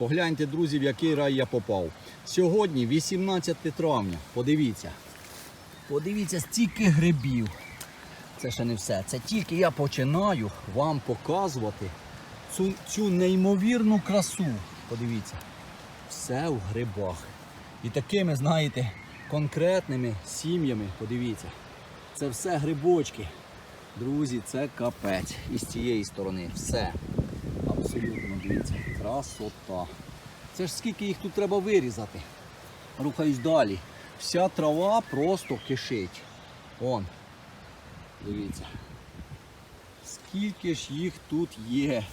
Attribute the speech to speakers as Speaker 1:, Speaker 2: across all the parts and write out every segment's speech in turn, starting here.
Speaker 1: Погляньте, друзі, в який рай я попав. Сьогодні 18 травня. Подивіться. Подивіться, стільки грибів. Це ще не все. Це тільки я починаю вам показувати цю, цю неймовірну красу. Подивіться. Все в грибах. І такими, знаєте, конкретними сім'ями. Подивіться. Це все грибочки. Друзі, це капець. І з цієї сторони все. Абсолютно дивіться. Красота. Це ж скільки їх тут треба вирізати. Рухаюсь далі. Вся трава просто кишить. Вон. Дивіться. Скільки ж їх тут є.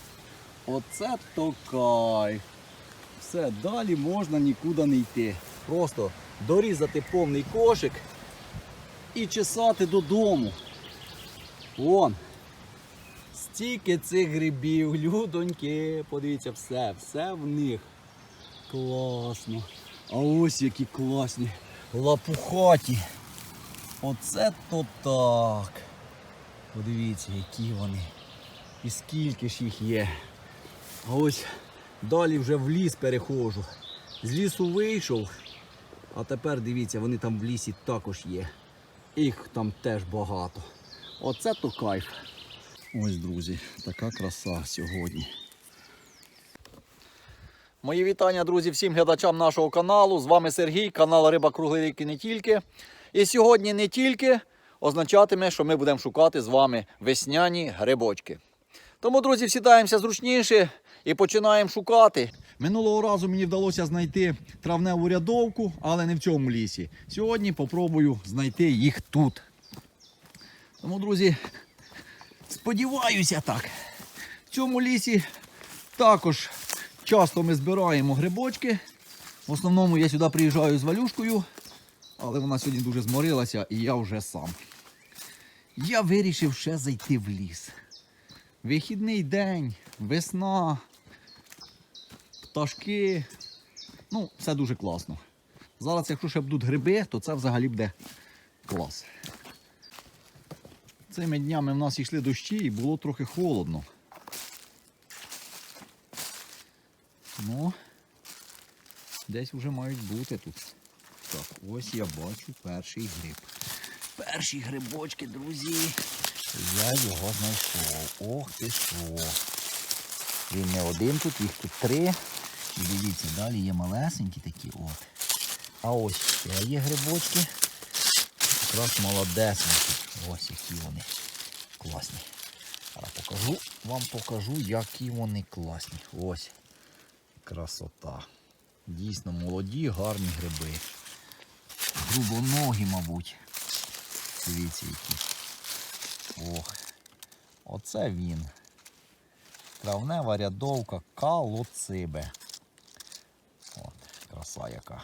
Speaker 1: Оце то кайф. Все, далі можна нікуди не йти. Просто дорізати повний кошик і чесати додому. Вон. Стільки цих грибів, людоньки, подивіться, все, все в них. Класно. А ось які класні лапухаті. Оце то так. Подивіться, які вони. І скільки ж їх є. А ось далі вже в ліс переходжу. З лісу вийшов, а тепер дивіться, вони там в лісі також є. Їх там теж багато. Оце то кайф. Ось, друзі, така краса сьогодні. Мої вітання, друзі, всім глядачам нашого каналу. З вами Сергій, канал Риба Круглий рік і не тільки. І сьогодні не тільки означатиме, що ми будемо шукати з вами весняні грибочки. Тому, друзі, сідаємося зручніше і починаємо шукати. Минулого разу мені вдалося знайти травневу рядовку, але не в цьому лісі. Сьогодні попробую знайти їх тут. Тому, друзі, сподіваюся так. В цьому лісі також часто ми збираємо грибочки. В основному я сюди приїжджаю з валюшкою, але вона сьогодні дуже зморилася і я вже сам. Я вирішив ще зайти в ліс. Вихідний день, весна, пташки. Ну, все дуже класно. Зараз, якщо ще будуть гриби, то це взагалі буде клас. Цими днями в нас йшли дощі і було трохи холодно. Ну, десь вже мають бути тут. Так, ось я бачу перший гриб. Перші грибочки, друзі. Я його знайшов. Ох ти що. Він не один тут, їх тут три. Дивіться, далі є малесенькі такі от. А ось ще є грибочки. Якраз молодесенькі. Ось які вони класні. Зараз покажу, вам покажу, які вони класні. Ось. Красота. Дійсно молоді, гарні гриби. Грубоногі, мабуть. Дивіться які. Ох. Оце він. Травнева рядовка калоцибе. От, краса яка.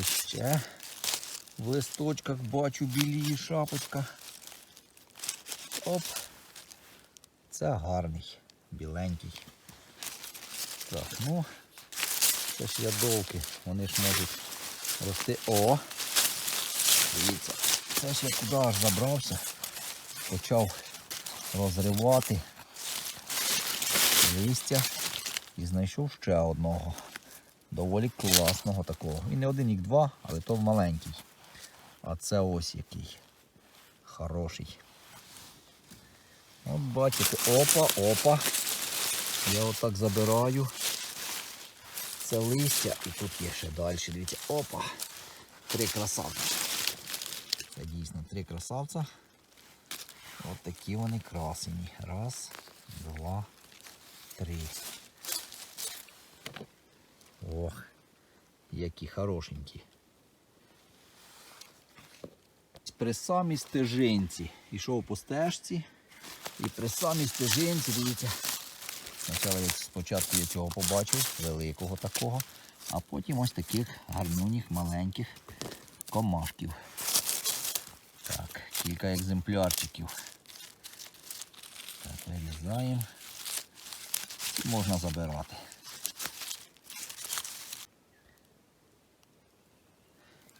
Speaker 1: Ось ще в листочках бачу білі шапочка. Оп. Це гарний, біленький. Так, ну, це ж ядовки, вони ж можуть рости. О! Дивіться, це ж я куди аж забрався, почав розривати листя і знайшов ще одного. Доволі класного такого. І не один, і два, але то маленький. А це ось який. Хороший. От бачите, опа, опа. Я отак забираю це листя і тут є ще далі. Дивіться, опа. Три красавця. Це дійсно три красавця. От такі вони красені. Раз, два, три. Ох, які хорошенькі. При самій стежинці. Ішов по стежці. І при самій стежинці, дивіться, спочатку я цього побачив, великого такого, а потім ось таких гарнюніх маленьких комашків. Так, кілька екземплярчиків. Так, вирізаємо. І можна забирати.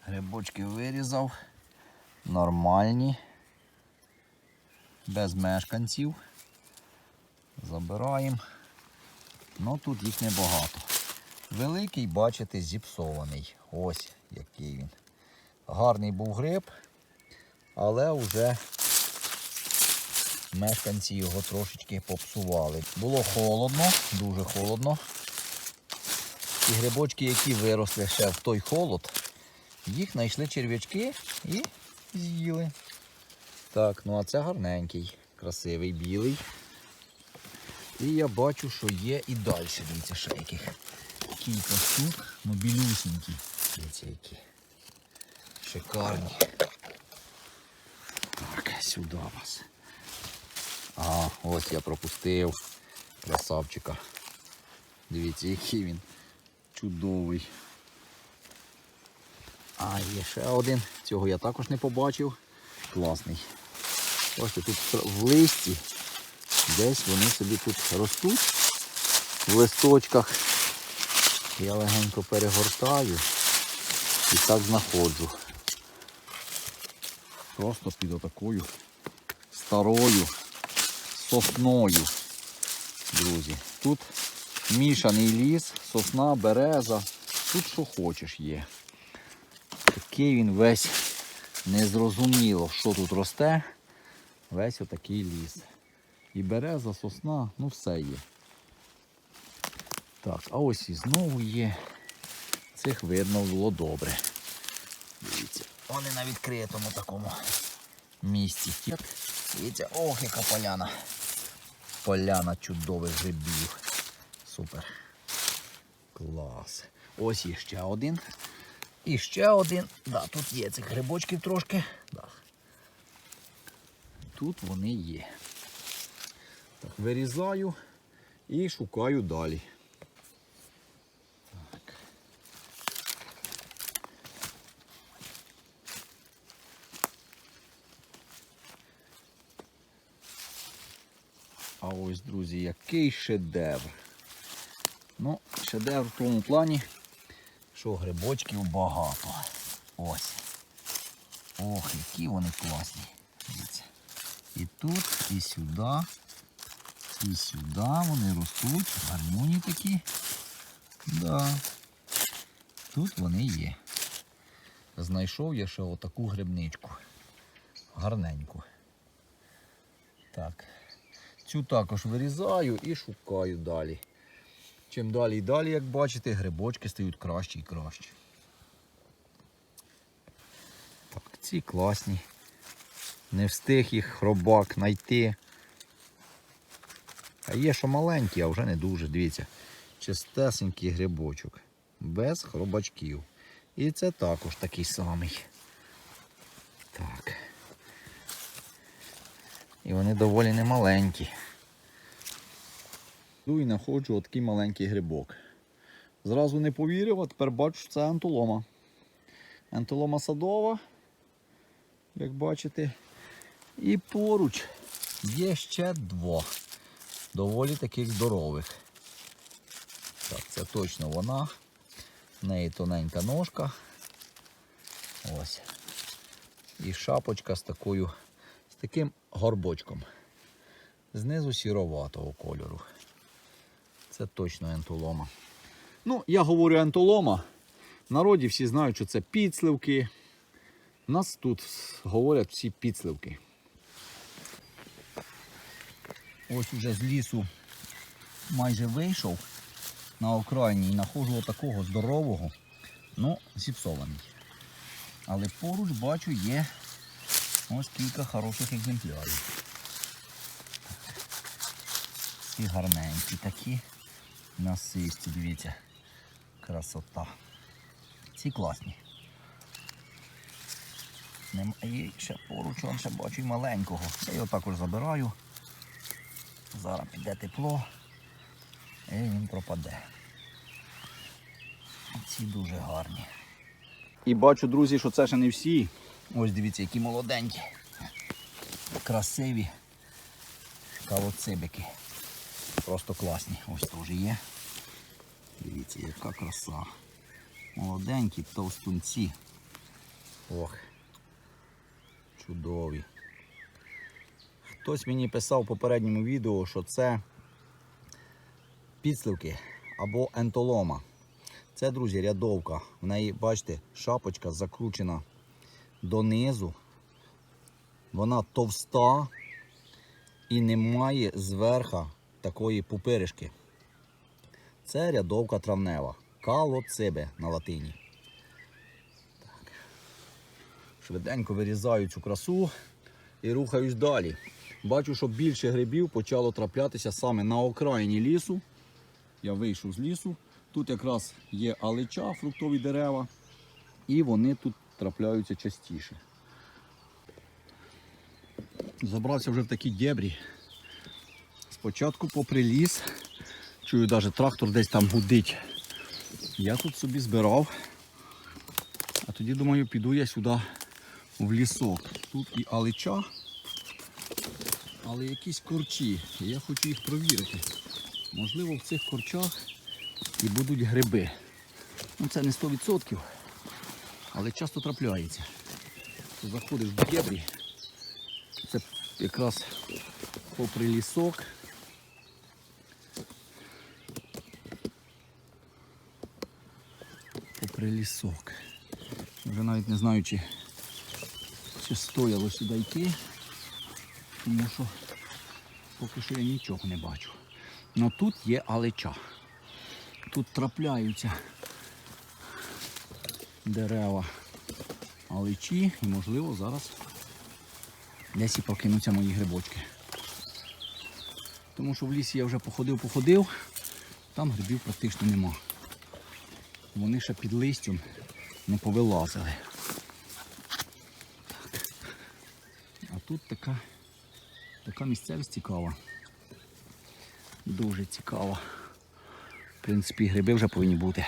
Speaker 1: Грибочки вирізав. Нормальні. Без мешканців. Забираємо. Ну тут їх небагато. Великий, бачите, зіпсований. Ось який він. Гарний був гриб, але вже мешканці його трошечки попсували. Було холодно, дуже холодно. І грибочки, які виросли ще в той холод, їх знайшли черв'ячки і з'їли. Так, ну а це гарненький, красивий, білий. І я бачу, що є і далі, дивіться, ще яких кілька штук, ну білюсінькі. Дивіться, які. Шикарні. Так, сюди вас. А, ось я пропустив красавчика. Дивіться, який він чудовий. А, є ще один. Цього я також не побачив. Класний. Ось тут в листі. Десь вони собі тут ростуть в листочках. Я легенько перегортаю і так знаходжу. Просто під отакою старою сосною. Друзі. Тут мішаний ліс, сосна, береза. Тут що хочеш є. Такий він весь незрозуміло, що тут росте. Весь отакий ліс. І береза, сосна, ну все є. Так, а ось і знову є. Цих видно було добре. Дивіться, вони на відкритому такому місці. Дивіться, ох, яка поляна. Поляна чудових грибів. Супер. Клас. Ось є ще один. І ще один. Да, тут є цих грибочків трошки. Да. Тут вони є. Так, вирізаю і шукаю далі. Так. А ось, друзі, який шедевр. Ну, шедевр в тому плані, що грибочків багато. Ось. Ох, які вони класні. І тут, і сюди, і сюди вони ростуть, гармоні такі. Да. Тут вони є. Знайшов я ще отаку грибничку. Гарненьку. Так. Цю також вирізаю і шукаю далі. Чим далі і далі, як бачите, грибочки стають кращі і кращі. Так, ці класні. Не встиг їх хробак знайти. А є що маленькі, а вже не дуже. Дивіться, чистесенький грибочок. Без хробачків. І це також такий самий. Так. І вони доволі немаленькі. Йду і знаходжу отакий маленький грибок. Зразу не повірив, а тепер бачу, що це антолома. Антолома садова, як бачите. І поруч є ще два. Доволі таких здорових. Так, це точно вона. В неї тоненька ножка. Ось. І шапочка з такою, з таким горбочком. Знизу сіроватого кольору. Це точно ентолома. Ну, я говорю ентолома. В народі всі знають, що це підсливки. Нас тут говорять всі підсливки. Ось уже з лісу майже вийшов на окраїні і знаходжу отакого здорового, ну, зіпсований. Але поруч бачу є ось кілька хороших екземплярів. Ці гарненькі такі насисті, дивіться, красота. Ці класні. Нема- І ще поруч он ще бачу і маленького. Я його також забираю. Зараз піде тепло і він пропаде. Ці дуже гарні. І бачу, друзі, що це ще не всі. Ось дивіться, які молоденькі. Красиві кавоцибики. Просто класні. Ось теж є. Дивіться, яка краса. Молоденькі товстунці. Ох. Чудові. Хтось мені писав в попередньому відео, що це підсливки або ентолома. Це, друзі, рядовка. В неї, бачите, шапочка закручена донизу. Вона товста і не має зверха такої пупиришки. Це рядовка травнева. Калоцибе на латині. Так. Швиденько вирізаю цю красу і рухаюсь далі. Бачу, що більше грибів почало траплятися саме на окраїні лісу. Я вийшов з лісу. Тут якраз є алича, фруктові дерева, і вони тут трапляються частіше. Забрався вже в такі дєбрі. Спочатку попри ліс, чую, навіть трактор десь там гудить. Я тут собі збирав, а тоді думаю, піду я сюди в лісок. Тут і алича, але якісь корчі. Я хочу їх провірити. Можливо, в цих корчах і будуть гриби. Ну, це не 100%, але часто трапляється. Заходиш в дєбрі, це якраз попри лісок. Лісок. Вже навіть не знаю, чи, чи стояло сюди йти, тому що поки що я нічого не бачу. Ну тут є алеча. Тут трапляються дерева алечі і можливо зараз десь і прокинуться мої грибочки. Тому що в лісі я вже походив-походив, там грибів практично нема. Вони ще під листям не повилазили. Так. А тут така, така місцевість цікава. Дуже цікава. В принципі, гриби вже повинні бути.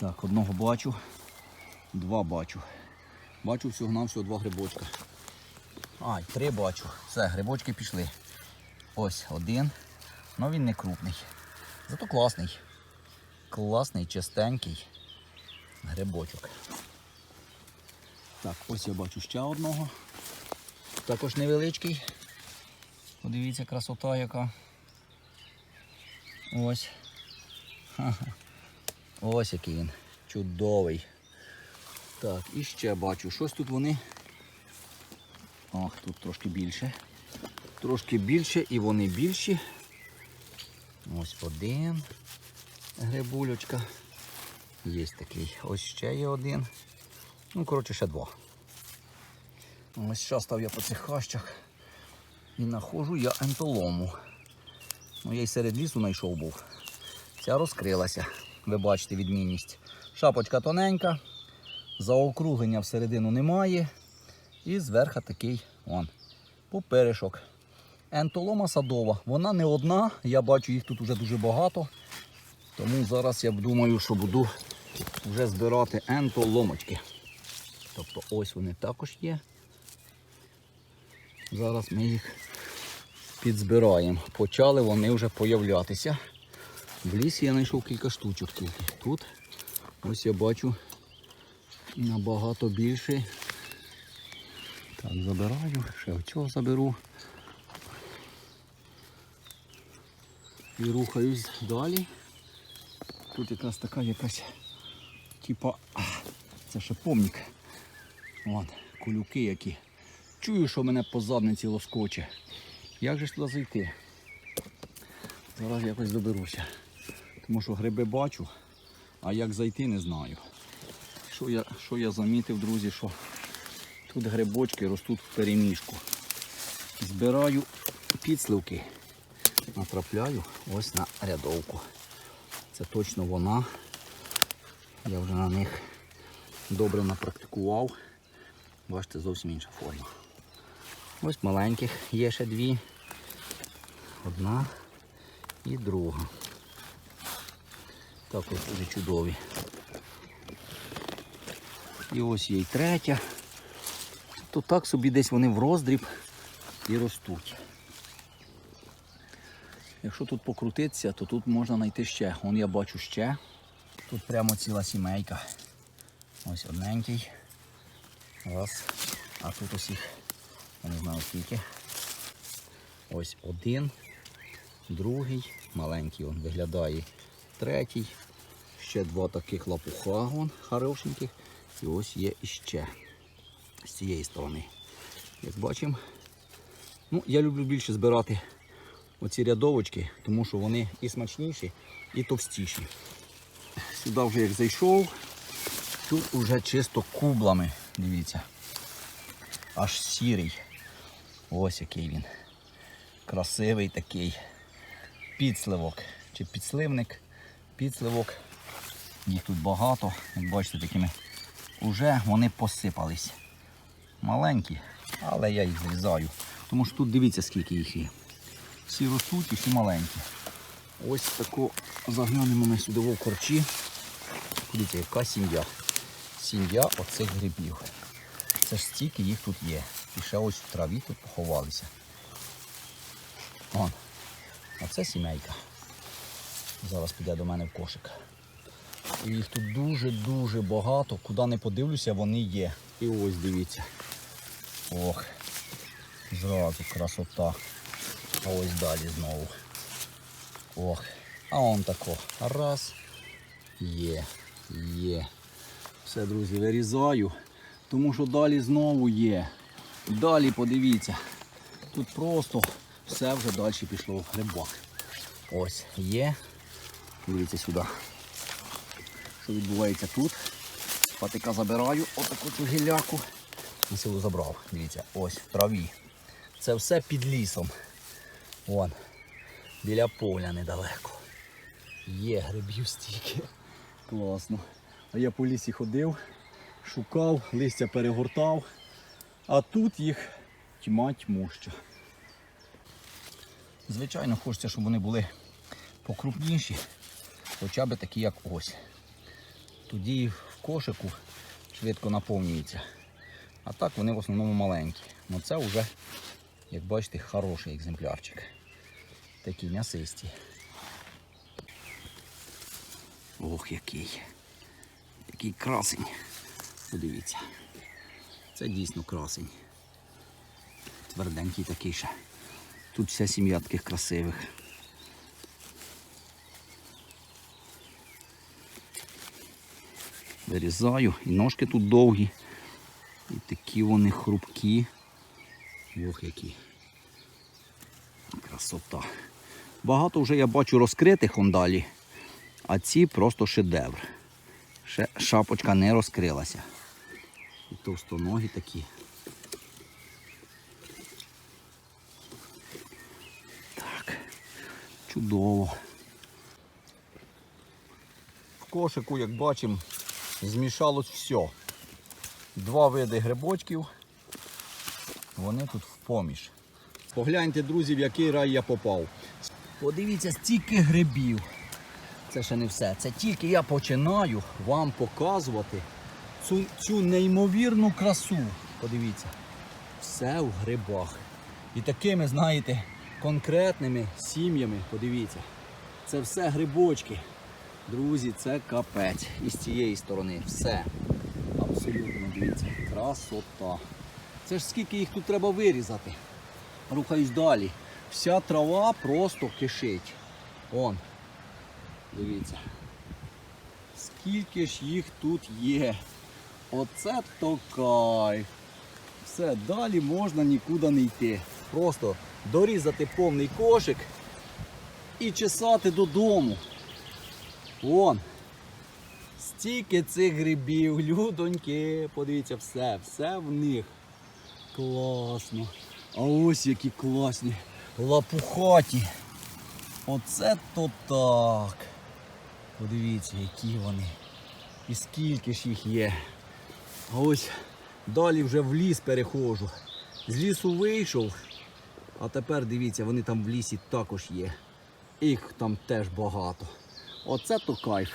Speaker 1: Так, одного бачу, два бачу. Бачу всього на всього два грибочка. Ай, три бачу. Все, грибочки пішли. Ось один. Ну він не крупний. Зато класний. Класний, чистенький грибочок. Так, ось я бачу ще одного. Також невеличкий. Подивіться, красота яка. Ось. Ха-ха. Ось який він. Чудовий. Так, і ще бачу, щось тут вони. Ох, тут трошки більше. Трошки більше і вони більші. Ось один грибулечка. Є такий. Ось ще є один. Ну, коротше, ще два. Ось що став я по цих хащах. І знаходжу я ентолому. Ну, я й серед лісу знайшов був. Ця розкрилася. Ви бачите відмінність. Шапочка тоненька, заокруглення всередину немає. І зверху такий вон, поперешок. Ентолома садова. Вона не одна, я бачу їх тут вже дуже багато. Тому зараз я думаю, що буду вже збирати ентоломочки. Тобто ось вони також є. Зараз ми їх підзбираємо. Почали вони вже появлятися. В лісі я знайшов кілька штучок тільки. Тут ось я бачу набагато більше. Так, забираю, ще оцього заберу. І рухаюсь далі. Тут якраз така якась, типа, це шиповник. Вон, колюки які. Чую, що мене по задниці лоскоче. Як же ж туди зайти? Зараз якось доберуся. Тому що гриби бачу, а як зайти не знаю. Що я, що я замітив, друзі, що тут грибочки ростуть в переміжку. Збираю підсливки, натрапляю ось на рядовку. Це точно вона. Я вже на них добре напрактикував. Бачите, зовсім інша форма. Ось маленьких є ще дві. Одна і друга. Також дуже чудові. І ось є й третя. То так собі десь вони в роздріб і ростуть. Якщо тут покрутитися, то тут можна знайти ще. Вон я бачу ще. Тут прямо ціла сімейка. Ось одненький. Раз. А тут ось їх, я не знаю скільки. Ось один. другий, маленький он виглядає, третій. Ще два таких лапуха вон, хорошеньких. І ось є іще з цієї сторони. Як бачимо, ну, я люблю більше збирати оці рядовочки, тому що вони і смачніші, і товстіші. Сюди вже як зайшов, тут уже чисто кублами, дивіться. Аж сірий. Ось який він. Красивий такий підсливок. Чи підсливник, підсливок. Їх тут багато, як бачите, такими вже вони посипались. Маленькі, але я їх зрізаю. Тому що тут дивіться, скільки їх є. Всі ростуть і всі маленькі. Ось таку заглянемо ми сюди в корчі. Дивіться, яка сім'я. Сім'я оцих грибів. Це ж стільки їх тут є. І ще ось в траві тут поховалися. Вон. Оце сімейка. Зараз піде до мене в кошик. І їх тут дуже-дуже багато. Куди не подивлюся, вони є. І ось дивіться. Ох. Зразу красота. Ось далі знову. Ох. А он тако. Раз. Є. Є. Все, друзі, вирізаю. Тому що далі знову є. Далі подивіться. Тут просто все вже далі пішло в грибок. Ось є. Дивіться сюди. Що відбувається тут? Патика забираю, отаку цю гілляку. І силу забрав. Дивіться, ось в траві. Це все під лісом. Вон. Біля поля недалеко. Є грибів стільки. Класно. А я по лісі ходив, шукав, листя перегортав, а тут їх тьма тьмуща. Звичайно, хочеться, щоб вони були покрупніші, хоча б такі, як ось. Тоді в кошику швидко наповнюється. А так вони в основному маленькі. Ну це вже, як бачите, хороший екземплярчик. Такі м'ясисті. Ох, який. Такий красень. Подивіться. Це дійсно красень. Тверденький такий ще. Тут вся сім'я таких красивих. Вирізаю. І ножки тут довгі. І такі вони хрупкі. Ох, які. Красота. Багато вже я бачу розкритих он далі. А ці просто шедевр. Ще шапочка не розкрилася. І товстоногі такі. Так, чудово. В кошику, як бачимо, змішалось все. Два види грибочків. Вони тут в поміж. Погляньте, друзі, в який рай я попав. Подивіться, стільки грибів. Це ще не все. Це тільки я починаю вам показувати цю, цю неймовірну красу. Подивіться. Все в грибах. І такими, знаєте, конкретними сім'ями, подивіться. Це все грибочки. Друзі, це капець. І з цієї сторони все. Абсолютно дивіться. Красота. Це ж скільки їх тут треба вирізати. Рухаюсь далі. Вся трава просто кишить. Он. Дивіться. Скільки ж їх тут є. Оце то кайф. Все, далі можна нікуди не йти. Просто дорізати повний кошик і чесати додому. Вон. Стільки цих грибів, людоньки, подивіться, все, все в них. Класно. А ось які класні лапухаті. Оце то так. Подивіться, які вони. І скільки ж їх є. А ось далі вже в ліс переходжу. З лісу вийшов, а тепер дивіться, вони там в лісі також є. Їх там теж багато. Оце то кайф.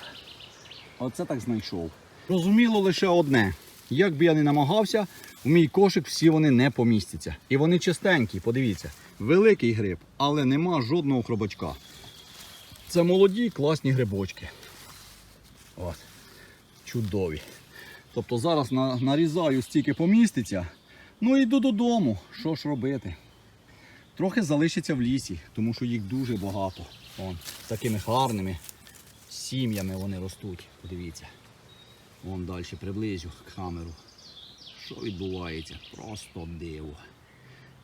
Speaker 1: Оце так знайшов. Розуміло лише одне. Як би я не намагався, у мій кошик всі вони не помістяться. І вони чистенькі, подивіться. Великий гриб, але нема жодного хробачка. Це молоді класні грибочки. От. Чудові. Тобто зараз на- нарізаю стільки поміститься. Ну і йду додому. Що ж робити? Трохи залишиться в лісі, тому що їх дуже багато. Вон, такими гарними сім'ями вони ростуть. Подивіться. Вон далі приблизю камеру. Що відбувається? Просто диво.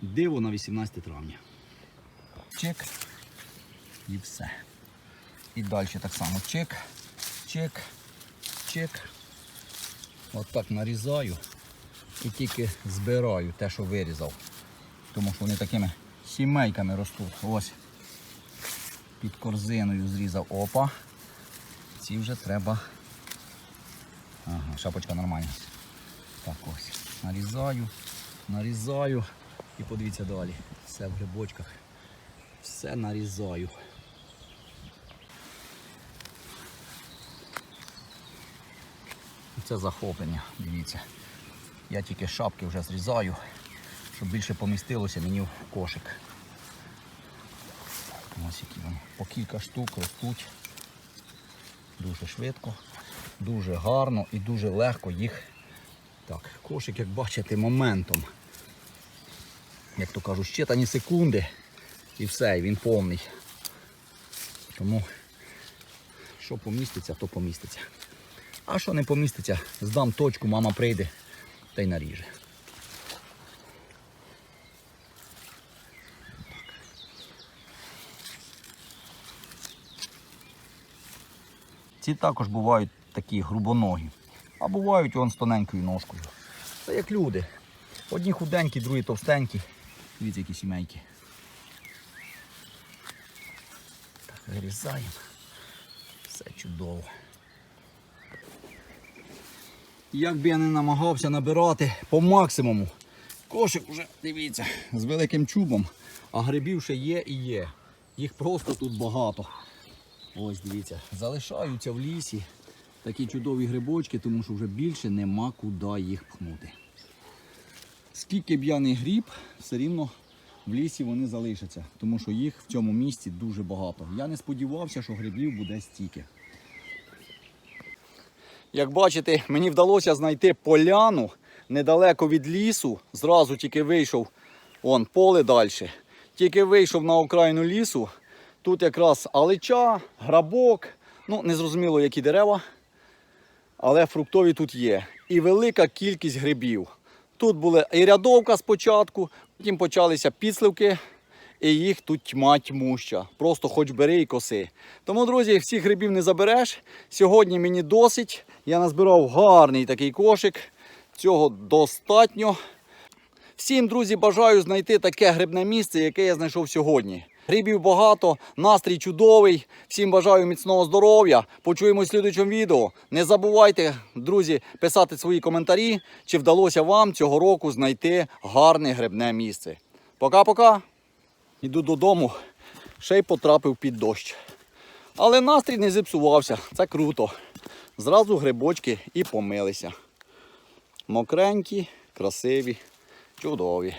Speaker 1: Диво на 18 травня. Чек. І все. І далі так само чек, чек, чек. От так нарізаю і тільки збираю те, що вирізав. Тому що вони такими сімейками ростуть. Ось під корзиною зрізав. Опа. Ці вже треба. Ага, шапочка нормальна. Так ось. Нарізаю, нарізаю. І подивіться далі. Все в грибочках. Все нарізаю. Це захоплення, дивіться. Я тільки шапки вже зрізаю, щоб більше помістилося мені в кошик. Ось які вони. По кілька штук ростуть. Дуже швидко, дуже гарно і дуже легко їх. Так, кошик, як бачите, моментом. Як то кажуть, щитані секунди і все, він повний. Тому що поміститься, то поміститься. А що не поміститься, здам точку, мама прийде та й наріже. Ці також бувають такі грубоногі, а бувають вон з тоненькою ножкою. Це як люди. Одні худенькі, другі товстенькі. Дивіться, які сімейки. Так, вирізаємо. Все чудово. Як би я не намагався набирати по максимуму. Кошик вже, дивіться, з великим чубом, а грибів ще є і є. Їх просто тут багато. Ось дивіться, залишаються в лісі такі чудові грибочки, тому що вже більше нема куди їх пхнути. Скільки б я не гріб, все рівно в лісі вони залишаться, тому що їх в цьому місці дуже багато. Я не сподівався, що грибів буде стільки. Як бачите, мені вдалося знайти поляну недалеко від лісу. Зразу тільки вийшов он поле далі. Тільки вийшов на окраїну лісу. Тут якраз алича, грабок, ну незрозуміло які дерева, але фруктові тут є. І велика кількість грибів. Тут була і рядовка спочатку, потім почалися підсливки, і їх тут тьма тьмуща. Просто хоч бери і коси. Тому, друзі, всіх грибів не забереш. Сьогодні мені досить. Я назбирав гарний такий кошик. Цього достатньо. Всім, друзі, бажаю знайти таке грибне місце, яке я знайшов сьогодні. Грибів багато, настрій чудовий. Всім бажаю міцного здоров'я. Почуємось в слідуючому відео. Не забувайте, друзі, писати свої коментарі, чи вдалося вам цього року знайти гарне грибне місце. Пока-пока. Іду додому, ще й потрапив під дощ. Але настрій не зіпсувався, це круто. Зразу грибочки і помилися. Мокренькі, красиві, чудові.